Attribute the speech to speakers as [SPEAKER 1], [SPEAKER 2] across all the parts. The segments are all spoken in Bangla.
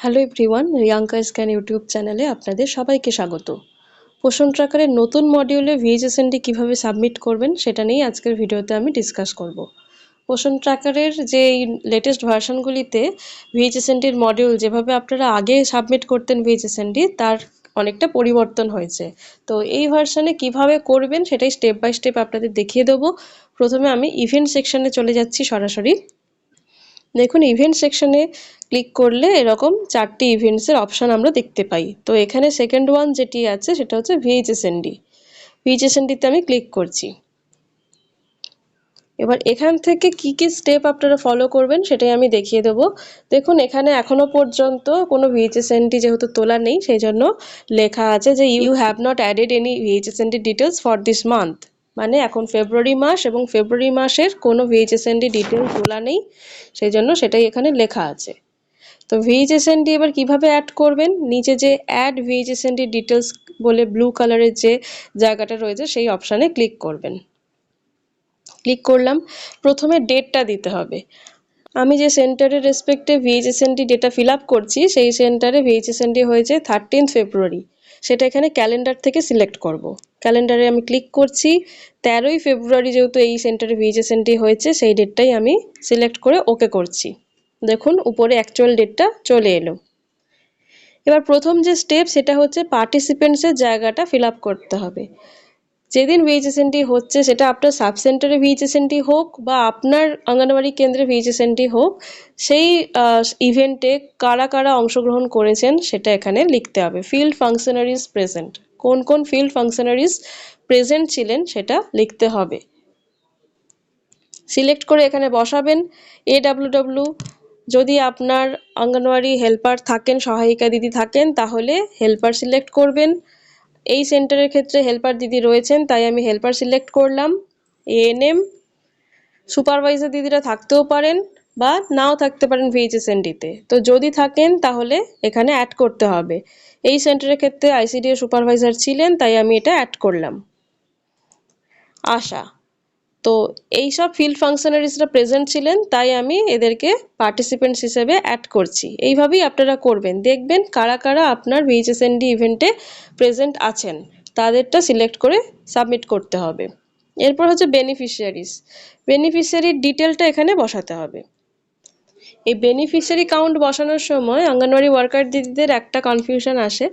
[SPEAKER 1] Hello everyone Riyanka scan YouTube চ্যানেলে আপনাদের সবাইকে স্বাগত। পোষণ ট্র্যাকারের নতুন মডিউলে ভিএইচএসএনডি কীভাবে সাবমিট করবেন সেটা নিয়েই আজকের ভিডিওতে আমি ডিসকাস করব। পোষণ ট্র্যাকারের যে লেটেস্ট ভার্সনগুলিতে ভিএইচএসএনডির মডিউল যেভাবে আপনারা আগে সাবমিট করতেন ভিএইচএসএনডি তার অনেকটা পরিবর্তন হয়েছে। তো এই ভার্সনে কীভাবে করবেন সেটাই স্টেপ বাই স্টেপ আপনাদের দেখিয়ে দেবো। প্রথমে আমি ইভেন্ট সেকশনে চলে যাচ্ছি সরাসরি। দেখুন ইভেন্ট সেকশনে ক্লিক করলে এরকম চারটি ইভেন্টসের অপশান আমরা দেখতে পাই। তো এখানে সেকেন্ড ওয়ান যেটি আছে, সেটা হচ্ছে ভিএইচএসএনডি ভিএইচএসএনডিতে আমি ক্লিক করছি। এবার এখান থেকে কি কি স্টেপ আপনারা ফলো করবেন, সেটাই আমি দেখিয়ে দেবো। দেখুন, এখানে এখনও পর্যন্ত কোনো ভিএইচএসএনডি যেহেতু তোলা নেই সেই জন্য লেখা আছে যে you have not added any VHSND details for this month মানে এখন ফেব্রুয়ারি মাস এবং ফেব্রুয়ারি মাসের কোনো ভিএইচএসএনডি ডিটেল তোলা নেই সেই জন্য সেটাই এখানে লেখা আছে। তো ভিএইচএসএনডি এবার কীভাবে অ্যাড করবেন? নিচে যে অ্যাড ভিএইচএসএনডি ডিটেলস বলে ব্লু কালারের যে জায়গাটা রয়েছে, সেই অপশানে ক্লিক করবেন। ক্লিক করলাম, প্রথমে ডেটটা দিতে হবে। আমি যে সেন্টারের রেসপেক্টে ভিএইচএসএনডি ডেটা ফিল আপ করছি, সেই সেন্টারে ভিএইচএসএনডি হয়েছে থার্টিন্থ ফেব্রুয়ারি সেটা এখানে ক্যালেন্ডার থেকে সিলেক্ট করব। ক্যালেন্ডারে আমি ক্লিক করছি, তেরোই ফেব্রুয়ারি যেহেতু এই সেন্টারে ভিএইচএসএনডি হয়েছে, সেই ডেটটাই আমি সিলেক্ট করে ওকে করছি। দেখুন, উপরে অ্যাকচুয়াল ডেটটা চলে এলো। এবার প্রথম যে স্টেপ সেটা হচ্ছে পার্টিসিপেন্টসের জায়গাটা ফিল করতে হবে। যেদিন ভিএইচএসএনটি হচ্ছে, সেটা আপনার সাব সেন্টারে ভিএইচএসএনটি হোক বা আপনার অঙ্গনবাড়ি কেন্দ্রে ভিএইচএসএনটি হোক, সেই ইভেন্টে কারা কারা অংশগ্রহণ করেছেন সেটা এখানে লিখতে হবে। ফিল্ড ফাংশনারিজ প্রেজেন্ট কোন কোন ফিল্ড ফাংশনারিজ প্রেজেন্ট ছিলেন সেটা লিখতে হবে। সিলেক্ট করে এখানে বসাবেন। এ ডাব্লু যদি আপনার অঙ্গনওয়াড়ি হেল্পার থাকেন, সহায়িকা দিদি থাকেন, তাহলে হেল্পার সিলেক্ট করবেন। এই সেন্টারের ক্ষেত্রে হেল্পার দিদি রয়েছেন, তাই আমি হেল্পার সিলেক্ট করলাম। এএনএম সুপারভাইজার দিদিরা থাকতেও পারেন বা নাও থাকতে পারেন ভিএইচএসএনডিতে তো। যদি থাকেন, তাহলে এখানে অ্যাড করতে হবে। এই সেন্টারের ক্ষেত্রে আইসিডিএ সুপারভাইজার ছিলেন, তাই আমি এটা অ্যাড করলাম। আশা। তো এই সব ফিল্ড ফাংশনারিজরা প্রেজেন্ট ছিলেন, তাই আমি এদেরকে পার্টিসিপেন্টস হিসেবে অ্যাড করছি। এইভাবেই আপনারা করবেন। দেখবেন কারা কারা আপনার ভিএইচএসএনডি ইভেন্টে প্রেজেন্ট আছেন, তাদেরটা সিলেক্ট করে সাবমিট করতে হবে। এরপর হচ্ছে বেনিফিশিয়ারিস বেনিফিশিয়ারির ডিটেলটা এখানে বসাতে হবে। এই বেনিফিশিয়ারি কাউন্ট বসানোর সময় অঙ্গনওয়াড়ি ওয়ার্কার দিদিদের একটা কনফিউশন আসে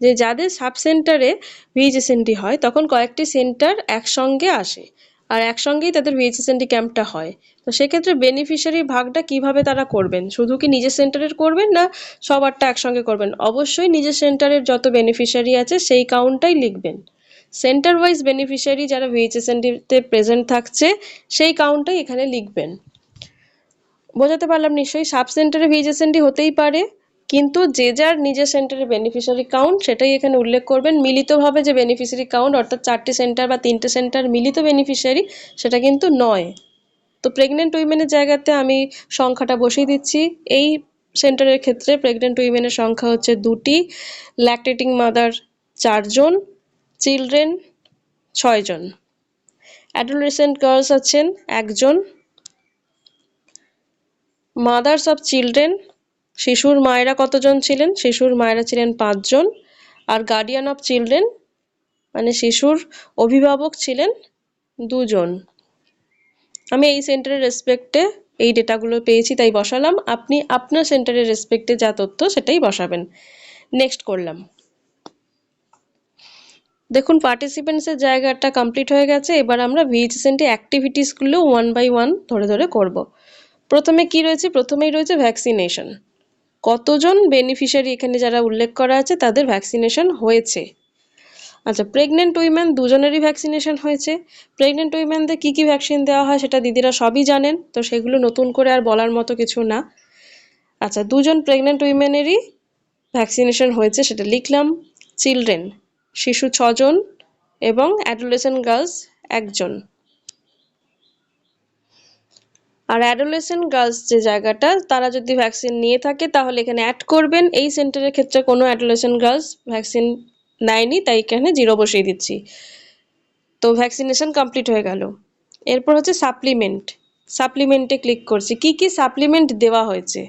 [SPEAKER 1] যে যাদের সাব সেন্টারে ভিএইচএসএনডি হয়, তখন কয়েকটি সেন্টার একসঙ্গে আসে। আর একসঙ্গেই তাদের ভিএইচএসএনডি ক্যাম্পটা হয়। তো সেক্ষেত্রে বেনিফিশিয়ারি ভাগটা কীভাবে তারা করবেন? শুধু কি নিজের সেন্টারের করবেন না সবারটা একসঙ্গে করবেন? অবশ্যই নিজের সেন্টারের যত বেনিফিশিয়ারি আছে সেই কাউন্টটাই লিখবেন। সেন্টার ওয়াইজ বেনিফিশিয়ারি যারা ভিএইচএসএনডিতে প্রেজেন্ট থাকছে সেই কাউন্টটাই এখানে লিখবেন। বোঝাতে পারলাম নিশ্চয়ই? সাব সেন্টারে ভিএইচএসএনডি হতেই পারে। কিন্তু যে যার নিজের সেন্টারের বেনিফিশিয়ারি কাউন্ট সেটাই এখানে উল্লেখ করবেন। মিলিতভাবে যে বেনিফিশিয়ারি কাউন্ট অর্থাৎ চারটি সেন্টার বা তিনটে সেন্টার মিলিত বেনিফিশিয়ারি সেটা কিন্তু নয়। তো প্রেগনেন্ট উইমেনের জায়গাতে আমি সংখ্যাটা বসিয়ে দিচ্ছি। এই সেন্টারের ক্ষেত্রে প্রেগনেন্ট উইমেনের সংখ্যা হচ্ছে দুটি। ল্যাকটেটিং মাদার চারজন চিলড্রেন ছয়জন। অ্যাডোলেসেন্ট গার্লস আছেন একজন। মাদার্স অফ চিলড্রেন শিশুর মায়েরা কতজন ছিলেন? শিশুর মায়েরা ছিলেন পাঁচজন। আর গার্ডিয়ান অফ চিলড্রেন মানে শিশুর অভিভাবক ছিলেন দুজন। আমি এই সেন্টারের রেসপেক্টে এই ডেটাগুলো পেয়েছি, তাই বসালাম। আপনি আপনার সেন্টারের রেসপেক্টে যা তথ্য সেটাই বসাবেন। নেক্সট করলাম। দেখুন পার্টিসিপেন্টসের জায়গাটা কমপ্লিট হয়ে গেছে। এবার আমরা ভিএইচএসএনটি অ্যাক্টিভিটিসগুলো ওয়ান বাই ওয়ান ধরে ধরে করব। প্রথমে কি রয়েছে? প্রথমেই রয়েছে ভ্যাকসিনেশন কতজন বেনিফিশিয়ারি এখানে যারা উল্লেখ করা আছে, তাদের ভ্যাকসিনেশন হয়েছে? আচ্ছা প্রেগনেন্ট উইমেন দুজনেরই ভ্যাকসিনেশন হয়েছে। প্রেগনেন্ট উইমেনদের কী কী ভ্যাকসিন দেওয়া হয় সেটা দিদিরা সবই জানেন, তো সেগুলো নতুন করে আর বলার মতো কিছু না। আচ্ছা দুজন প্রেগনেন্ট উইমেনেরই ভ্যাকসিনেশন হয়েছে, সেটা লিখলাম। চিলড্রেন শিশু ছজন এবং অ্যাডোলেসেন্ট গার্লস একজন। আর অ্যাডোলেসেন্ট গার্লস যে জায়গাটা, তারা যদি ভ্যাকসিন নিয়ে থাকে, তাহলে এখানে অ্যাড করবেন। এই সেন্টারের ক্ষেত্রে কোনো অ্যাডোলেসেন্ট গার্লস ভ্যাকসিন নেয়নি, তাই এখানে জিরো বসিয়ে দিচ্ছি। তো ভ্যাকসিনেশন কমপ্লিট হয়ে গেল। এরপর হচ্ছে সাপ্লিমেন্ট সাপ্লিমেন্টে ক্লিক করছি। কি কি সাপ্লিমেন্ট দেওয়া হয়েছে?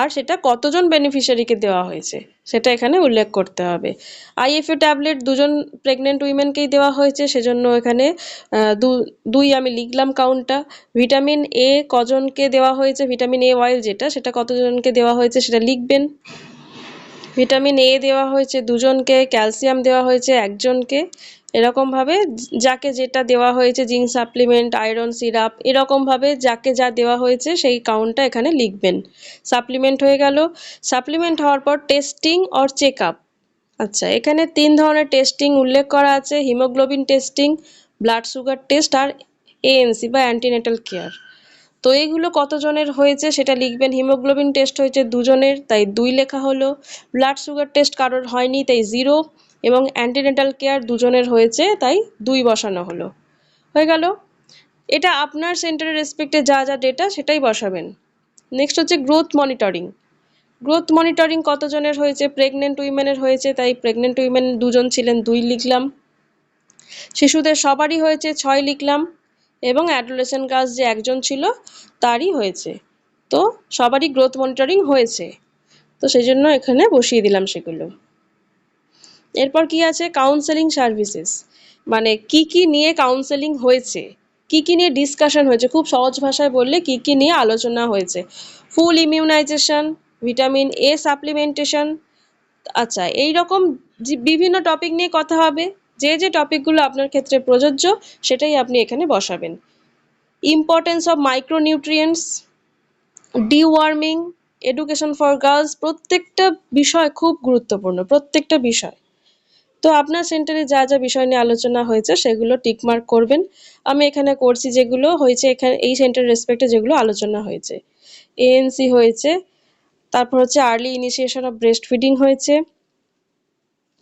[SPEAKER 1] আর সেটা কতজন বেনিফিশিয়ারিকে দেওয়া হয়েছে, সেটা এখানে উল্লেখ করতে হবে। আইএফএ ট্যাবলেট দুজন প্রেগনেন্ট উইমেনকেই দেওয়া হয়েছে, সেজন্য এখানে দুই আমি লিখলাম কাউন্টটা ভিটামিন এ কজনকে দেওয়া হয়েছে? ভিটামিন এ অয়েল যেটা, সেটা কতজনকে দেওয়া হয়েছে সেটা লিখবেন। ভিটামিন এ দেওয়া হয়েছে দুজনকে ক্যালসিয়াম দেওয়া হয়েছে একজনকে। এরকমভাবে যাকে যেটা দেওয়া হয়েছে, জিঙ্ক সাপ্লিমেন্ট, আয়রন সিরাপ এরকমভাবে যাকে যা দেওয়া হয়েছে সেই কাউন্টটা এখানে লিখবেন। সাপ্লিমেন্ট হয়ে গেল। সাপ্লিমেন্ট হওয়ার পর টেস্টিং অর চেক আপ আচ্ছা এখানে তিন ধরনের টেস্টিং উল্লেখ করা আছে। Haemoglobin testing, blood sugar test আর এএনসি বা অ্যান্টিনেটাল কেয়ার তো এইগুলো কতজনের হয়েছে সেটা লিখবেন। হিমোগ্লোবিন টেস্ট হয়েছে দুজনের, তাই দুই লেখা হলো। ব্লাড সুগার টেস্ট কারোর হয়নি, তাই জিরো এবং অ্যান্টিনেটাল কেয়ার দুজনের হয়েছে, তাই দুই বসানো হলো। হয়ে গেল। এটা আপনার সেন্টারের রেসপেক্টে যা যা ডেটা সেটাই বসাবেন। নেক্সট হচ্ছে গ্রোথ মনিটরিং গ্রোথ মনিটরিং কতজনের হয়েছে? প্রেগনেন্ট উইমেনের হয়েছে, তাই প্রেগনেন্ট উইমেন দুজন ছিলেন, দুই লিখলাম। শিশুদের সবারই হয়েছে, ছয় লিখলাম। এবং অ্যাডোলেশন গার্লস যে একজন ছিল, তারই হয়েছে। তো সবারই গ্রোথ মনিটরিং হয়েছে। তো সেই জন্য এখানে বসিয়ে দিলাম সেগুলো। এরপর কি আছে? কাউন্সেলিং সার্ভিসেস মানে কি কি নিয়ে কাউন্সেলিং হয়েছে? কি কি নিয়ে ডিসকাশন হয়েছে? খুব সহজ ভাষায় বললে কি কি নিয়ে আলোচনা হয়েছে? Full immunisation vitamin A supplementation আচ্ছা এই রকম বিভিন্ন টপিক নিয়ে কথা হবে, যে যে টপিকগুলো আপনার ক্ষেত্রে প্রযোজ্য, সেটাই আপনি এখানে বসাবেন। Importance of micronutrients deworming education for girls প্রত্যেকটা বিষয় খুব গুরুত্বপূর্ণ, প্রত্যেকটা বিষয়। তো আপনার সেন্টারে যা যা বিষয় নিয়ে আলোচনা হয়েছে, সেগুলো টিকমার্ক করবেন। আমি এখানে করছি যেগুলো হয়েছে, এখানে এই সেন্টার রেসপেক্টে যেগুলো আলোচনা হয়েছে। এএনসি হয়েছে, তারপর হচ্ছে early initiation of breast feeding হয়েছে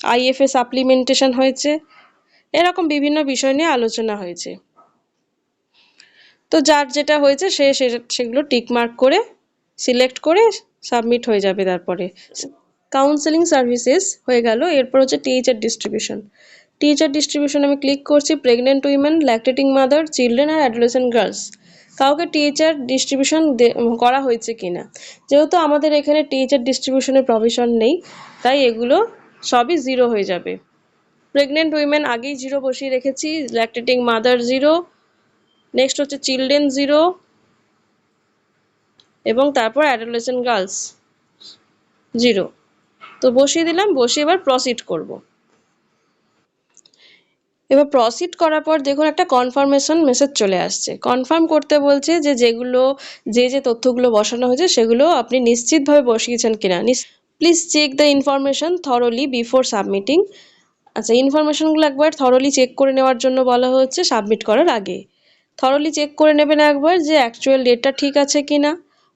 [SPEAKER 1] আইএফএ সাপ্লিমেন্টেশন হয়েছে, এরকম বিভিন্ন বিষয় নিয়ে আলোচনা হয়েছে। তো যার যেটা হয়েছে, সে সেগুলো টিকমার্ক করে সিলেক্ট করে সাবমিট হয়ে যাবে তারপরে। কাউন্সেলিং সার্ভিসেস হয়ে গেল। এরপর হচ্ছে টিচার ডিস্ট্রিবিউশন টিচার ডিস্ট্রিবিউশন আমি ক্লিক করছি pregnant women lactating mother children আর অ্যাডোলেসেন্ট গার্লস কাউকে টিচার ডিস্ট্রিবিউশন করা হয়েছে কিনা? যেহেতু আমাদের এখানে টিচার ডিস্ট্রিবিউশনের প্রভিশন নেই, তাই এগুলো সবই জিরো হয়ে যাবে। প্রেগনেন্ট উইমেন আগেই জিরো বসিয়ে রেখেছি ল্যাকটেটিং মাদার জিরো নেক্সট হচ্ছে চিলড্রেন জিরো এবং তারপর অ্যাডোলেসেন্ট গার্লস জিরো তো বসিয়ে দিলাম, বসিয়ে এবার প্রসিড করব। এবার প্রসিড করার পর দেখুন একটা কনফার্মেশন মেসেজ চলে আসছে। কনফার্ম করতে বলছে যে যেগুলো, যে যে তথ্যগুলো বসানো হয়েছে সেগুলো আপনি নিশ্চিতভাবে বসিয়েছেন কিনা। Please check the information thoroughly before submitting আচ্ছা ইনফরমেশনগুলো একবার থরলি চেক করে নেওয়ার জন্য বলা হচ্ছে সাবমিট করার আগে। থরলি চেক করে নেবেন একবার যে অ্যাকচুয়াল ডেটটা ঠিক আছে কিনা।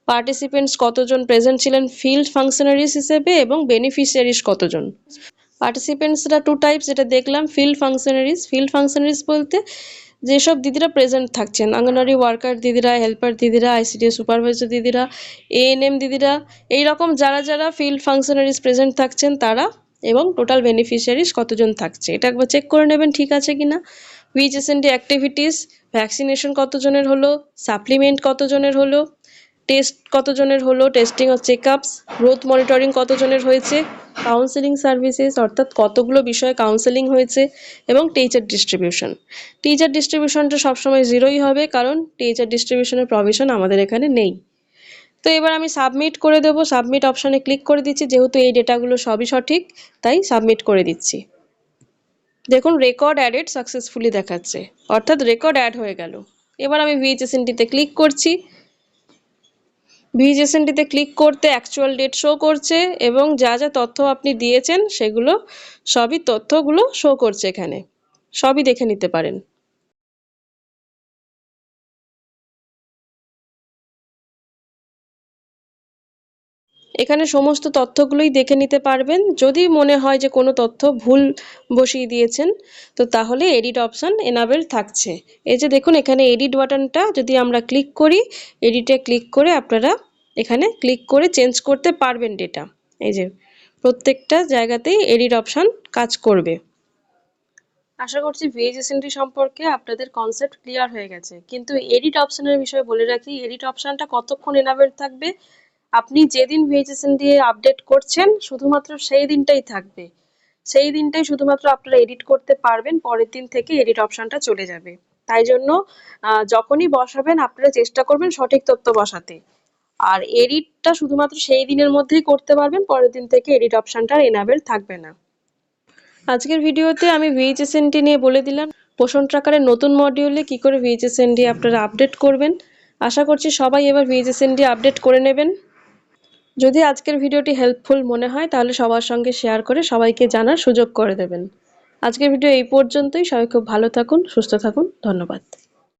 [SPEAKER 1] পার্টিসিপেন্টস কতজন প্রেজেন্ট ছিলেন? ফিল্ড ফাংশনারিজ হিসেবে এবং বেনিফিশিয়ারিজ কতজন? পার্টিসিপেন্টসরা টু টাইপস যেটা দেখলাম ফিল্ড ফাংশনারিজ ফিল্ড ফাংশনারিজ বলতে যেসব দিদিরা প্রেজেন্ট থাকছেন অঙ্গনওয়াড়ি ওয়ার্কার দিদিরা হেল্পার দিদিরা আইসিডিএস সুপারভাইজার দিদিরা এএনএম দিদিরা এই রকম যারা যারা ফিল্ড ফাংশনারিজ প্রেজেন্ট থাকছেন তারা এবং টোটাল বেনিফিশিয়ারিজ কতজন থাকছে? এটা একবার চেক করে নেবেন, ঠিক আছে কি না কিনা ভিএইচএসএনডি অ্যাক্টিভিটিস ভ্যাকসিনেশন কতজনের হলো? সাপ্লিমেন্ট কতজনের হলো? টেস্ট কতজনের হলো? টেস্টিং ও চেক আপস গ্রোথ মনিটরিং কতজনের হয়েছে? কাউন্সেলিং সার্ভিসেস অর্থাৎ কতগুলো বিষয়ে কাউন্সেলিং হয়েছে? এবং টিচার ডিস্ট্রিবিউশন টিচার ডিস্ট্রিবিউশনটা সবসময় জিরোই হবে, কারণ টিচার ডিস্ট্রিবিউশনের প্রভিশন আমাদের এখানে নেই। তো এবার আমি সাবমিট করে দেবো। সাবমিট অপশানে ক্লিক করে দিচ্ছি। যেহেতু এই ডেটাগুলো সবই সঠিক, তাই সাবমিট করে দিচ্ছি। দেখুন রেকর্ড অ্যাডেড সাকসেসফুলি দেখাচ্ছে। অর্থাৎ রেকর্ড অ্যাড হয়ে গেল। এবার আমি ভিএইচএসএনটিতে ক্লিক করছি। ভিএইচএসএনটিতে ক্লিক করতে অ্যাকচুয়াল ডেট শো করছে এবং যা যা তথ্য আপনি দিয়েছেন সেগুলো, সবই তথ্যগুলো শো করছে এখানে। সবই দেখে নিতে পারেন। এখানে সমস্ত তথ্যগুলোই দেখে নিতে পারবেন। যদি মনে হয় যে কোনো তথ্য ভুল বসিয়ে দিয়েছেন, তো তাহলে এডিট অপশান এনাবেল থাকছে। এই যে দেখুন, এখানে এডিট বাটনটা যদি আমরা ক্লিক করি এডিটে ক্লিক করে আপনারা এখানে ক্লিক করে চেঞ্জ করতে পারবেন ডেটা এই যে প্রত্যেকটা জায়গাতেই এডিট অপশান কাজ করবে। আশা করছি ভিএইচএসএনটি সম্পর্কে আপনাদের কনসেপ্ট ক্লিয়ার হয়ে গেছে। কিন্তু এডিট অপশানের বিষয়ে বলে রাখি এডিট অপশানটা কতক্ষণ এনাবেল থাকবে আপনি যেদিন ভিএইচএসএন দিয়ে আপডেট করছেন, শুধুমাত্র সেই দিনটাই থাকবে। সেই দিনটাই শুধুমাত্র আপনারা এডিট করতে পারবেন, পরের দিন থেকে এডিট অপশনটা চলে যাবে। তাই জন্য যখনই বসাবেন, আপনারা চেষ্টা করবেন সঠিক তথ্য বসাতে। আর এডিটটা শুধুমাত্র সেই দিনের মধ্যেই করতে পারবেন, পরের দিন থেকে এডিট অপশনটা এনাবেল থাকবে না। আজকের ভিডিওতে আমি ভিএইচএসএনটি নিয়ে বলে দিলাম, পোষণ ট্রাকারের নতুন মডিউলে কি করে ভিএইচএসএনডি আপনারা আপডেট করবেন। আশা করছি সবাই এবার ভিএইচএসএনডি আপডেট করে নেবেন। যদি আজকের ভিডিওটি হেল্পফুল মনে হয়, তাহলে সবার সঙ্গে শেয়ার করে সবাইকে জানার সুযোগ করে দেবেন। আজকের ভিডিও এই পর্যন্তই। সবাই খুব ভালো থাকুন, সুস্থ থাকুন। ধন্যবাদ।